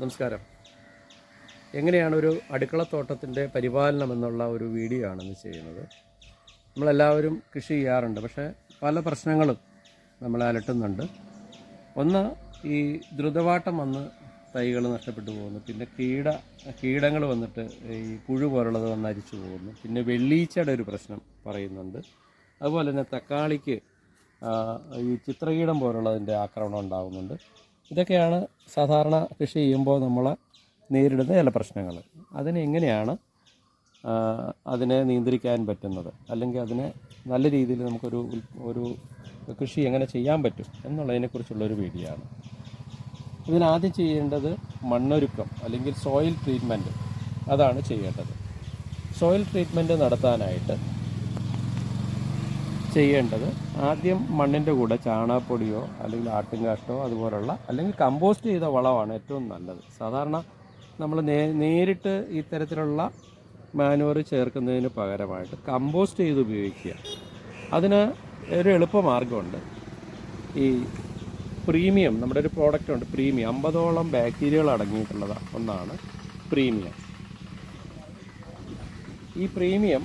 നമസ്കാരം. എങ്ങനെയാണ് ഒരു അടുക്കളത്തോട്ടത്തിന്റെ പരിപാലനം എന്നുള്ള ഒരു വീഡിയോ ആണ് ഇന്ന് ചെയ്യുന്നത്. നമ്മളെല്ലാവരും കൃഷി ചെയ്യാറുണ്ട് പക്ഷേ പല പ്രശ്നങ്ങളും നമ്മൾ അലട്ടുന്നുണ്ട്. ഒന്ന് ഈ ദ്രുതവാട്ടം വന്ന് തൈകൾ നഷ്ടപ്പെട്ടു പോകുന്നു പിന്നെ കീട കീടങ്ങൾ വന്നിട്ട് ഈ പുഴു പോലുള്ളത് വന്ന് അരിച്ചു പോകുന്നു പിന്നെ വെള്ളീച്ചയുടെ ഒരു പ്രശ്നം പറയുന്നുണ്ട്. അതുപോലെ തന്നെ തക്കാളിക്ക് ഈ ചിത്രകീടം പോലുള്ളതിന്റെ ആക്രമണം ഉണ്ടാകുന്നുണ്ട്. ഇതൊക്കെയാണ് സാധാരണ കൃഷി ചെയ്യുമ്പോൾ നമ്മൾ നേരിടുന്ന ചില പ്രശ്നങ്ങൾ അതിനെങ്ങനെയാണ് അതിനെ നിയന്ത്രിക്കാൻ പറ്റുന്നത്? അല്ലെങ്കിൽ അതിനെ നല്ല രീതിയിൽ നമുക്കൊരു ഒരു കൃഷി എങ്ങനെ ചെയ്യാൻ പറ്റും എന്നുള്ളതിനെക്കുറിച്ചുള്ളൊരു വീഡിയോ ആണ്. ഇതിനാദ്യം ചെയ്യേണ്ടത് മണ്ണൊരുക്കം അല്ലെങ്കിൽ സോയിൽ ട്രീറ്റ്മെന്റ് അതാണ് ചെയ്യേണ്ടത്. സോയിൽ ട്രീറ്റ്മെന്റ് നടത്താനായിട്ട് ചെയ്യേണ്ടത് ആദ്യം മണ്ണിന്റെ കൂടെ ചാണകപ്പൊടിയോ അല്ലെങ്കിൽ ആട്ടിൻകാഷ്ടോ അതുപോലുള്ള അല്ലെങ്കിൽ കമ്പോസ്റ്റ് ചെയ്ത വളമാണ് ഏറ്റവും നല്ലത്. സാധാരണ നമ്മൾ നേ നേരിട്ട് ഇത്തരത്തിലുള്ള മാനുവർ ചേർക്കുന്നതിന് പകരമായിട്ട് കമ്പോസ്റ്റ് ചെയ്ത് ഉപയോഗിക്കുക. അതിന് ഒരു എളുപ്പമാർഗമുണ്ട്. ഈ പ്രീമിയം നമ്മുടെ ഒരു പ്രോഡക്റ്റ് ഉണ്ട് പ്രീമിയം അമ്പതോളം ബാക്ടീരിയകൾ അടങ്ങിയിട്ടുള്ളത് ഒന്നാണ് പ്രീമിയം ഈ പ്രീമിയം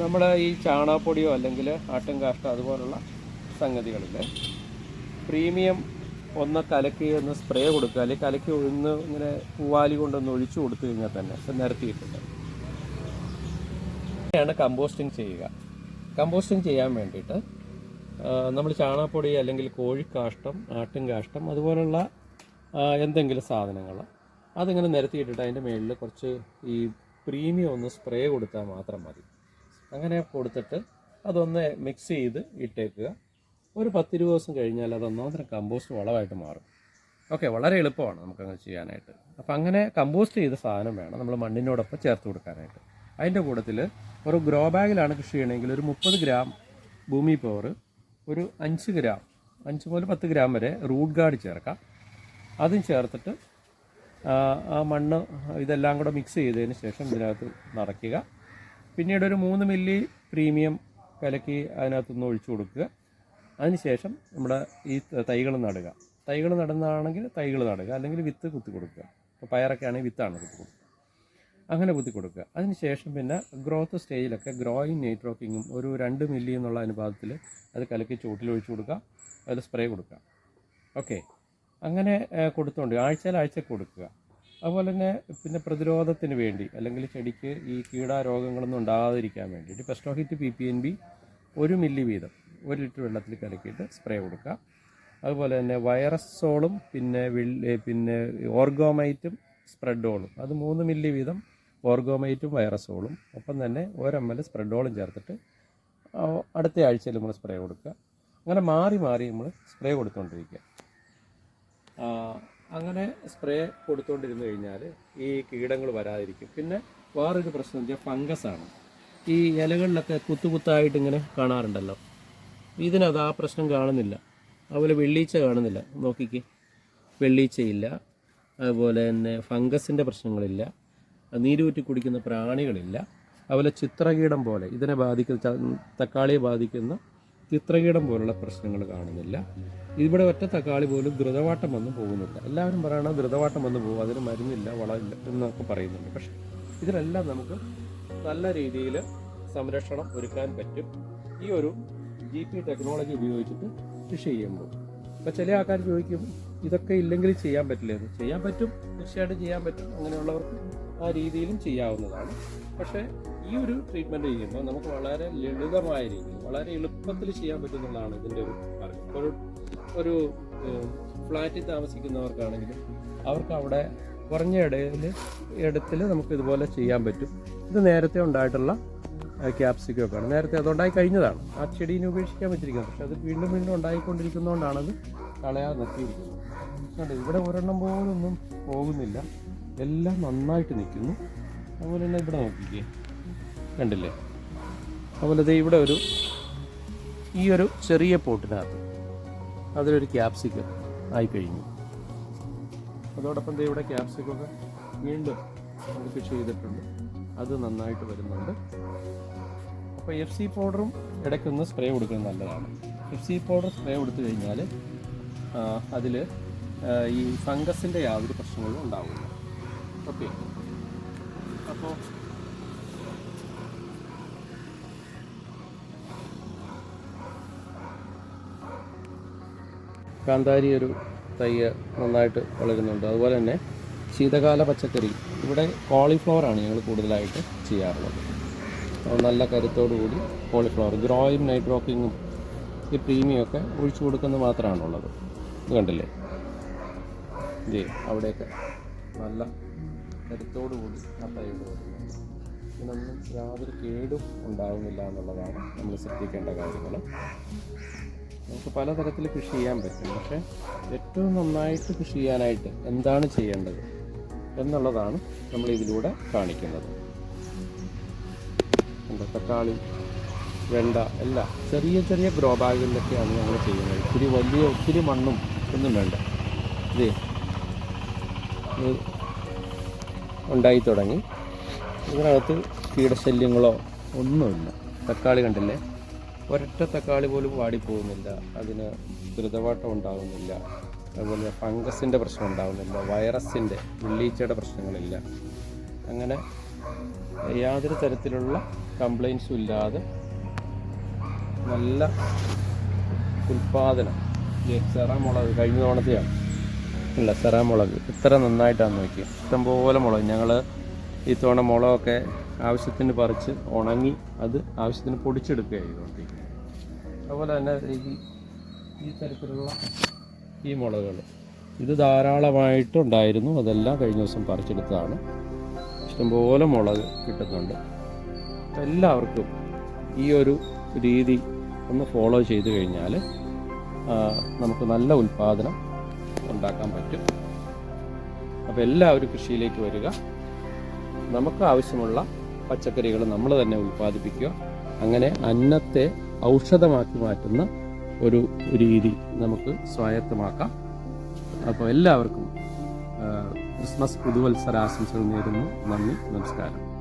നമ്മുടെ ഈ ചാണകപ്പൊടിയോ അല്ലെങ്കിൽ ആട്ടും കാഷ്ടോ അതുപോലുള്ള സംഗതികളിൽ പ്രീമിയം ഒന്ന് കലക്കി ഒന്ന് സ്പ്രേ കൊടുക്കുക. അല്ലെങ്കിൽ കലക്കി ഒന്ന് ഇങ്ങനെ പൂവാലി കൊണ്ടൊന്ന് ഒഴിച്ചു കൊടുത്തു കഴിഞ്ഞാൽ തന്നെ നിരത്തിയിട്ടുണ്ട്. അങ്ങനെയാണ് കമ്പോസ്റ്റിംഗ് ചെയ്യുക. കമ്പോസ്റ്റിംഗ് ചെയ്യാൻ വേണ്ടിയിട്ട് നമ്മൾ ചാണകപ്പൊടി അല്ലെങ്കിൽ കോഴിക്കാഷ്ടം ആട്ടും കാഷ്ടം അതുപോലുള്ള എന്തെങ്കിലും സാധനങ്ങൾ അതിങ്ങനെ നിരത്തിയിട്ടിട്ട് അതിന്റെ മുകളിൽ കുറച്ച് ഈ പ്രീമിയം ഒന്ന് സ്പ്രേ കൊടുത്താൽ മാത്രം മതി. അങ്ങനെ കൊടുത്തിട്ട് അതൊന്ന് മിക്സ് ചെയ്ത് ഇട്ടേക്കുക. ഒരു പത്തിരുപത് ദിവസം കഴിഞ്ഞാൽ അത് ഒന്നാമത്തെ കമ്പോസ്റ്റ് വളമായിട്ട് മാറും. ഓക്കെ വളരെ എളുപ്പമാണ് നമുക്കങ്ങനെ ചെയ്യാനായിട്ട്. അപ്പം അങ്ങനെ കമ്പോസ്റ്റ് ചെയ്ത സാധനം വേണം നമ്മൾ മണ്ണിനോടൊപ്പം ചേർത്ത് കൊടുക്കാനായിട്ട്. അതിന്റെ കൂട്ടത്തിൽ ഒരു ഗ്രോ ബാഗിലാണ് കൃഷി ചെയ്യണമെങ്കിൽ ഒരു മുപ്പത് ഗ്രാം ഭൂമി പവർ ഒരു അഞ്ച് ഗ്രാം അഞ്ച് മുതൽ പത്ത് ഗ്രാം വരെ റൂട്ട് ഗാർഡ് ചേർക്കാം. അതും ചേർത്തിട്ട് ആ, മണ്ണ് ഇതെല്ലാം കൂടെ മിക്സ് ചെയ്തതിന് ശേഷം ഇതിനകത്ത് നിറയ്ക്കുക പിന്നീട് ഒരു മൂന്ന് മില്ലി പ്രീമിയം കലക്കി അതിനകത്തുനിന്ന് ഒഴിച്ചു കൊടുക്കുക. അതിനുശേഷം നമ്മുടെ ഈ തൈകൾ നടുക. തൈകൾ നടുന്നതാണെങ്കിൽ തൈകൾ നടുക. അല്ലെങ്കിൽ വിത്ത് കുത്തി കൊടുക്കുക. ഇപ്പോൾ പയറൊക്കെ ആണെങ്കിൽ വിത്താണ് കുത്തി കൊടുക്കുക. അങ്ങനെ കുത്തി കൊടുക്കുക. അതിനുശേഷം പിന്നെ ഗ്രോത്ത് സ്റ്റേജിലൊക്കെ ഗ്രോയിങ് നൈട്രോക്കിങ്ങും ഒരു രണ്ട് മില്ലി എന്നുള്ള അനുപാതത്തിൽ അത് കലക്കി ചുവട്ടിൽ ഒഴിച്ചു കൊടുക്കുക. അതിൽ സ്പ്രേ കൊടുക്കുക. ഓക്കെ അങ്ങനെ കൊടുത്തുകൊണ്ട് ആഴ്ചയിൽ ആഴ്ച കൊടുക്കുക. അതുപോലെ തന്നെ പിന്നെ പ്രതിരോധത്തിന് വേണ്ടി അല്ലെങ്കിൽ ചെടിക്ക് ഈ കീടാരോഗങ്ങളൊന്നും ഉണ്ടാകാതിരിക്കാൻ വേണ്ടിയിട്ട് പെസ്റ്റോഹിറ്റ് പി പി എൻ ബി ഒരു മില്ലി വീതം ഒരു ലിറ്റർ വെള്ളത്തിൽ കലക്കിയിട്ട് സ്പ്രേ കൊടുക്കുക. അതുപോലെ തന്നെ വൈറസോളും പിന്നെ പിന്നെ ഓർഗോമൈറ്റും സ്പ്രെഡോളും. അത് മൂന്ന് മില്ലി വീതം ഓർഗോമൈറ്റും വൈറസോളും. ഒപ്പം തന്നെ ഒരു എൽ സ്പ്രെഡോളും ചേർത്തിട്ട് അടുത്ത ആഴ്ചയിൽ നമ്മൾ സ്പ്രേ കൊടുക്കുക. അങ്ങനെ മാറി മാറി നമ്മൾ സ്പ്രേ കൊടുത്തുകൊണ്ടിരിക്കുക. അങ്ങനെ സ്പ്രേ കൊടുത്തുകൊണ്ടിരുന്നു കഴിഞ്ഞാൽ ഈ കീടങ്ങൾ വരാതിരിക്കും. പിന്നെ വേറൊരു പ്രശ്നം വെച്ചാൽ ഫംഗസാണ് ഈ ഇലകളിലൊക്കെ കുത്തു കുത്തായിട്ട് ഇങ്ങനെ കാണാറുണ്ടല്ലോ. ഇതിനത് ആ പ്രശ്നം കാണുന്നില്ല. അതുപോലെ വെള്ളീച്ച കാണുന്നില്ല. നോക്കിക്കേ. വെള്ളീച്ചയില്ല. അതുപോലെ തന്നെ ഫംഗസിന്റെ പ്രശ്നങ്ങളില്ല. നീരൂറ്റി കുടിക്കുന്ന പ്രാണികളില്ല. അതുപോലെ ചിത്രകീടം പോലെ ഇതിനെ ബാധിക്കുന്ന തക്കാളിയെ ബാധിക്കുന്ന ചിത്രകീടം പോലുള്ള പ്രശ്നങ്ങൾ കാണുന്നില്ല. ഇവിടെ ഒറ്റ തക്കാളി പോലും ദ്രുതവാട്ടം വന്ന് പോകുന്നില്ല. എല്ലാവരും പറയണ ദ്രുതവാട്ടം വന്ന് പോകും അതിന് മരുന്നില്ല വളമില്ല എന്നൊക്കെ പറയുന്നുണ്ട്. പക്ഷെ ഇതിലെല്ലാം നമുക്ക് നല്ല രീതിയിൽ സംരക്ഷണം ഒരുക്കാൻ പറ്റും. ഈ ഒരു ജി പി ടെക്നോളജി ഉപയോഗിച്ചിട്ട് കൃഷി ചെയ്യുമ്പോൾ അപ്പോൾ ചില ആൾക്കാർ ചോദിക്കും ഇതൊക്കെ ഇല്ലെങ്കിൽ ചെയ്യാൻ പറ്റില്ലെന്ന് ചെയ്യാൻ പറ്റും തീർച്ചയായിട്ടും ചെയ്യാൻ പറ്റും അങ്ങനെയുള്ളവർക്ക് ആ രീതിയിലും ചെയ്യാവുന്നതാണ്. പക്ഷേ ഈ ഒരു ട്രീറ്റ്മെന്റ് ചെയ്യുമ്പോൾ നമുക്ക് വളരെ ലളിതമായ രീതിയിൽ വളരെ എളുപ്പത്തിൽ ചെയ്യാൻ പറ്റുന്നതാണ് ഇതിന്റെ ഒരു ഇപ്പോൾ ഒരു ഒരു ഫ്ലാറ്റിൽ താമസിക്കുന്നവർക്കാണെങ്കിലും അവർക്ക് അവിടെ കുറഞ്ഞ ഇടയിൽ ഇടത്തിൽ നമുക്ക് ഇതുപോലെ ചെയ്യാൻ പറ്റും. ഇത് നേരത്തെ ഉണ്ടായിട്ടുള്ള ക്യാപ്സിക്കൊക്കെയാണ് നേരത്തെ അതുണ്ടായി കഴിഞ്ഞതാണ്. ആ ചെടീനെ ഉപേക്ഷിക്കാൻ പറ്റിയിരിക്കുന്നത് പക്ഷെ അത് വീണ്ടും വീണ്ടും ഉണ്ടായിക്കൊണ്ടിരിക്കുന്നതുകൊണ്ടാണ് അത് കളയാതെ നിർത്തിയിരിക്കുന്നത് ഇവിടെ ഒരെണ്ണം പോലൊന്നും പോകുന്നില്ല. എല്ലാം നന്നായിട്ട് നിൽക്കുന്നു. അതുപോലെ തന്നെ ഇവിടെ നോക്കിക്കേ. കണ്ടില്ലേ? അതുപോലെ ദേ ഇവിടെ ഒരു ഈ ഒരു ചെറിയ പോട്ടിനകത്ത് അതിലൊരു ക്യാപ്സിക്കം ആയി കഴിഞ്ഞു. അതോടൊപ്പം ദേ ഇവിടെ ക്യാപ്സിക്കൊക്കെ വീണ്ടും നമുക്ക് ചെയ്തിട്ടുണ്ട്. അത് നന്നായിട്ട് വരുന്നുണ്ട്. അപ്പോൾ എഫ് സി പൗഡറും ഇടയ്ക്കൊന്ന് സ്പ്രേ കൊടുക്കുന്നത് നല്ലതാണ്. എഫ് സി പൗഡർ സ്പ്രേ കൊടുത്തു കഴിഞ്ഞാൽ അതിൽ ഈ ഫംഗസിന്റെ യാതൊരു പ്രശ്നങ്ങളും ഉണ്ടാവില്ല. ഓക്കെ അപ്പോൾ കാന്താരി ഒരു തയ്യ് നന്നായിട്ട് വളരുന്നുണ്ട് അതുപോലെ തന്നെ ശീതകാല പച്ചക്കറി. ഇവിടെ കോളിഫ്ലവറാണ് ഞങ്ങൾ കൂടുതലായിട്ട് ചെയ്യാറുള്ളത്. നല്ല കരുത്തോടുകൂടി കോളിഫ്ലവർ ഗ്രോയും നൈറ്റ് റോക്കിങ്ങും ഈ പ്രീമിയം ഒക്കെ ഒഴിച്ചു കൊടുക്കുന്നത് മാത്രമാണുള്ളത്. ഇത് കണ്ടില്ലേ? ഇതേ അവിടെയൊക്കെ നല്ല കരുത്തോടുകൂടി ആ തൈകൾ വരുന്നുണ്ട് ഇതിനൊന്നും യാതൊരു കേടും ഉണ്ടാകുന്നില്ല എന്നുള്ളതാണ് നമ്മൾ ശ്രദ്ധിക്കേണ്ട കാര്യങ്ങൾ. നമുക്ക് പലതരത്തിൽ കൃഷി ചെയ്യാൻ പറ്റും. പക്ഷേ ഏറ്റവും നന്നായിട്ട് കൃഷി ചെയ്യാനായിട്ട് എന്താണ് ചെയ്യേണ്ടത് എന്നുള്ളതാണ് നമ്മൾ ഇതിലൂടെ കാണിക്കുന്നത്. തക്കാളി വെണ്ട എല്ലാം ചെറിയ ചെറിയ ഗ്രോ ബാഗുകളിലൊക്കെയാണ് നമ്മൾ ചെയ്യുന്നത്. ഒത്തിരി വലിയ ഒത്തിരി മണ്ണും ഒന്നും വേണ്ട. ഇത് ഉണ്ടായി തുടങ്ങി. ഇതിനകത്ത് കീടശല്യങ്ങളോ ഒന്നുമില്ല. തക്കാളി കണ്ടില്ലേ? ഒരൊറ്റ തക്കാളി പോലും വാടിപ്പോകുന്നില്ല. അതിന് ദ്രുതവാട്ടം ഉണ്ടാകുന്നില്ല. അതുപോലെ ഫംഗസിന്റെ പ്രശ്നം ഉണ്ടാകുന്നില്ല. വൈറസിന്റെ ഉള്ളീച്ചയുടെ പ്രശ്നങ്ങളില്ല. അങ്ങനെ യാതൊരു തരത്തിലുള്ള കംപ്ലൈൻസും ഇല്ലാതെ നല്ല ഉൽപാദനം. ഈ സെറാമുളക് കഴിഞ്ഞ തവണത്തെയാണ്. ഇല്ല സെറാമുളക്. ഇത്ര നന്നായിട്ടാണ് നോക്കി ഇഷ്ടംപോലെ മുളക്. ഞങ്ങൾ ഈ തവണ മുളകൊക്കെ ആവശ്യത്തിന് പറിച്ച് ഉണങ്ങി അത് ആവശ്യത്തിന് പൊടിച്ചെടുക്കുക ചെയ്തുകൊണ്ടിരിക്കുന്നത്. അതുപോലെ തന്നെ ഈ ഈ തരത്തിലുള്ള ഈ മുളകൾ ഇത് ധാരാളമായിട്ടുണ്ടായിരുന്നു. അതെല്ലാം കഴിഞ്ഞ ദിവസം പറിച്ചെടുത്തതാണ്. ഇഷ്ടംപോലെ മുളക് കിട്ടുന്നുണ്ട്. എല്ലാവർക്കും ഈ ഒരു രീതി ഒന്ന് ഫോളോ ചെയ്തു കഴിഞ്ഞാൽ നമുക്ക് നല്ല ഉൽപ്പാദനം ഉണ്ടാക്കാൻ പറ്റും. അപ്പോൾ എല്ലാവരും കൃഷിയിലേക്ക് വരിക. നമുക്ക് ആവശ്യമുള്ള പച്ചക്കറികൾ നമ്മൾ തന്നെ ഉൽപ്പാദിപ്പിക്കുക. അങ്ങനെ അന്നത്തെ ഔഷധമാക്കി മാറ്റുന്ന ഒരു രീതി നമുക്ക് സ്വായത്തമാക്കാം. അപ്പോൾ എല്ലാവർക്കും ക്രിസ്മസ് പുതുവത്സരാശംസകൾ നേരുന്നു. നന്ദി നമസ്കാരം.